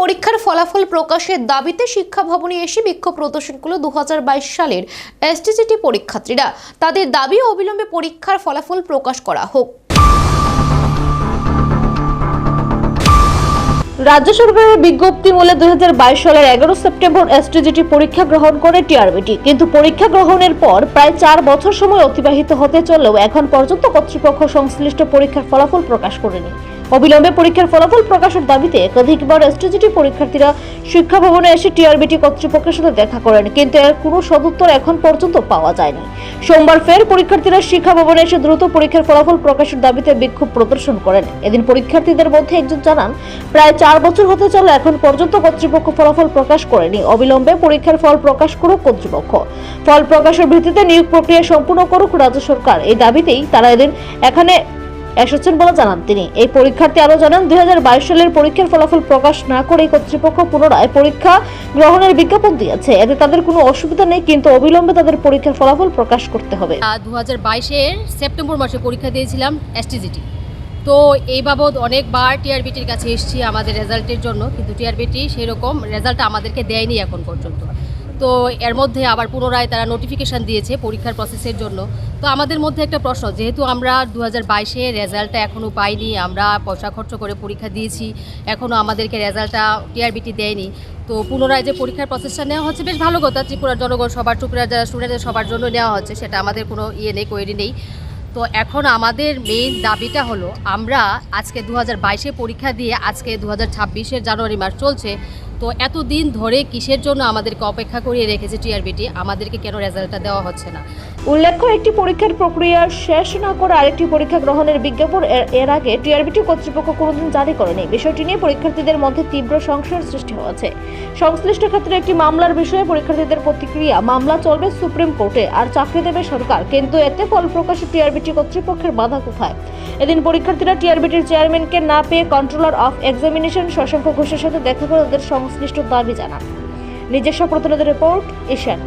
পরীক্ষার ফলাফল প্রকাশের দাবিতে শিক্ষা ভবনে এসে বিক্ষোভ প্রদর্শন করল দু সালের এসটিসিটি পরীক্ষার্থীরা। তাদের দাবি অবিলম্বে পরীক্ষার ফলাফল প্রকাশ করা হোক। রাজ্য সরকারের বিজ্ঞপ্তি মূলে দুই হাজার বাইশ সালের এগারো সেপ্টেম্বর এসটিজিটি পরীক্ষা গ্রহণ করে টিআরবিটি। কিন্তু পরীক্ষা গ্রহণের পর প্রায় চার বছর সময় অতিবাহিত হতে চললেও এখন পর্যন্ত কর্তৃপক্ষ সংশ্লিষ্ট পরীক্ষার ফলাফল প্রকাশ করেনি। অবিলম্বে পরীক্ষার ফলাফল প্রকাশের দাবিতে একাধিকবার এসটিজিটি পরীক্ষার্থীরা শিক্ষা ভবনে এসে টিআরবিটি কর্তৃপক্ষের সাথে দেখা করেন, কিন্তু এর কোনো সদুত্তর এখন পর্যন্ত পাওয়া যায়নি। সোমবার ফের পরীক্ষার্থীরা শিক্ষা ভবনে এসে দ্রুত পরীক্ষার ফলাফল প্রকাশের দাবিতে বিক্ষোভ প্রদর্শন করেন। এদিন পরীক্ষার্থীদের মধ্যে একজন জানান, প্রায় চার বছর হতে চলে এখন পর্যন্ত কর্তৃপক্ষ ফলাফল প্রকাশ করেনি। অবিলম্বে পরীক্ষার ফল প্রকাশ করুক কর্তৃপক্ষ। ফল প্রকাশের ভিত্তিতে নিয়োগ প্রক্রিয়া সম্পূর্ণ করুক রাজ্য সরকার। এই দাবিতেই তারা এদিন এখানে এসেছেন বলে জানান তিনি। এই পরীক্ষার্থী আরও জানান দু হাজার বাইশ সালের পরীক্ষার ফলাফল প্রকাশ না করে কর্তৃপক্ষ পুনরায় পরীক্ষা গ্রহণের বিজ্ঞাপন দিয়েছে। এতে তাদের কোনো অসুবিধা নেই, কিন্তু অবিলম্বে তাদের পরীক্ষার ফলাফল প্রকাশ করতে হবে। দু হাজার সেপ্টেম্বর মাসে পরীক্ষা দিয়েছিলাম এসটিজিটি তো এই বাবদ অনেকবার টিআরবিটির কাছে এসেছি আমাদের রেজাল্টের জন্য, কিন্তু টিআরবিটি সেরকম রেজাল্ট আমাদেরকে দেয়নি এখন পর্যন্ত। তো এর মধ্যে আবার পুনরায় তারা নোটিফিকেশান দিয়েছে পরীক্ষার প্রসেসের জন্য। তো আমাদের মধ্যে একটা প্রশ্ন, যেহেতু আমরা দু হাজার বাইশে রেজাল্টটা এখনও পাইনি, আমরা পয়সা খরচ করে পরীক্ষা দিয়েছি এখনও আমাদেরকে রেজাল্টটা টিআরবিটি দেয়নি, তো পুনরায় যে পরীক্ষার প্রসেসটা নেওয়া হচ্ছে, বেশ ভালো কথা। ত্রিপুরার জনগণ সবার টুকরা যারা স্টুডেন্টদের সবার জন্য নেওয়া হচ্ছে, সেটা আমাদের কোনো ইয়ে নেই কোয়েরি নেই। তো এখন আমাদের মেইন দাবিটা হলো, আমরা আজকে দু হাজার পরীক্ষা দিয়ে আজকে দু হাজার জানুয়ারি মাস চলছে, তো এত দিন ধরে কিসের জন্য আমাদেরকে অপেক্ষা করিয়ে রেখেছে টিআরবিটি আমাদেরকে কেন রেজাল্টটা দেওয়া হচ্ছে না? উল্লেখ্য, একটি পরীক্ষার প্রক্রিয়া শেষ না করে আরেকটি পরীক্ষা গ্রহণের বিজ্ঞাপন এর- আগে টিআরবিটি কর্তৃপক্ষ কোনোদিন জারি করেনি। বিষয়টি নিয়ে পরীক্ষার্থীদের মধ্যে তীব্র সংশয়ের সৃষ্টি হয়েছে। সংশ্লিষ্ট ক্ষেত্রে একটি মামলার বিষয়ে পরীক্ষার্থীদের প্রতিক্রিয়া, মামলা চলবে সুপ্রিম কোর্টে, আর চাকরি দেবে সরকার, কিন্তু এতে ফল প্রকাশে টিআরবিটি কর্তৃপক্ষের বাধা কোথায়? এদিন পরীক্ষার্থীরা টিআরবিটির চেয়ারম্যানকে না পেয়ে কন্ট্রোলার অফ এক্সামিনেশন শশাঙ্ক ঘোষের সাথে দেখা করে তাদের সংশ্লিষ্ট দাবি জানান। নিজস্ব প্রতিনিধি রিপোর্ট এশিয়ান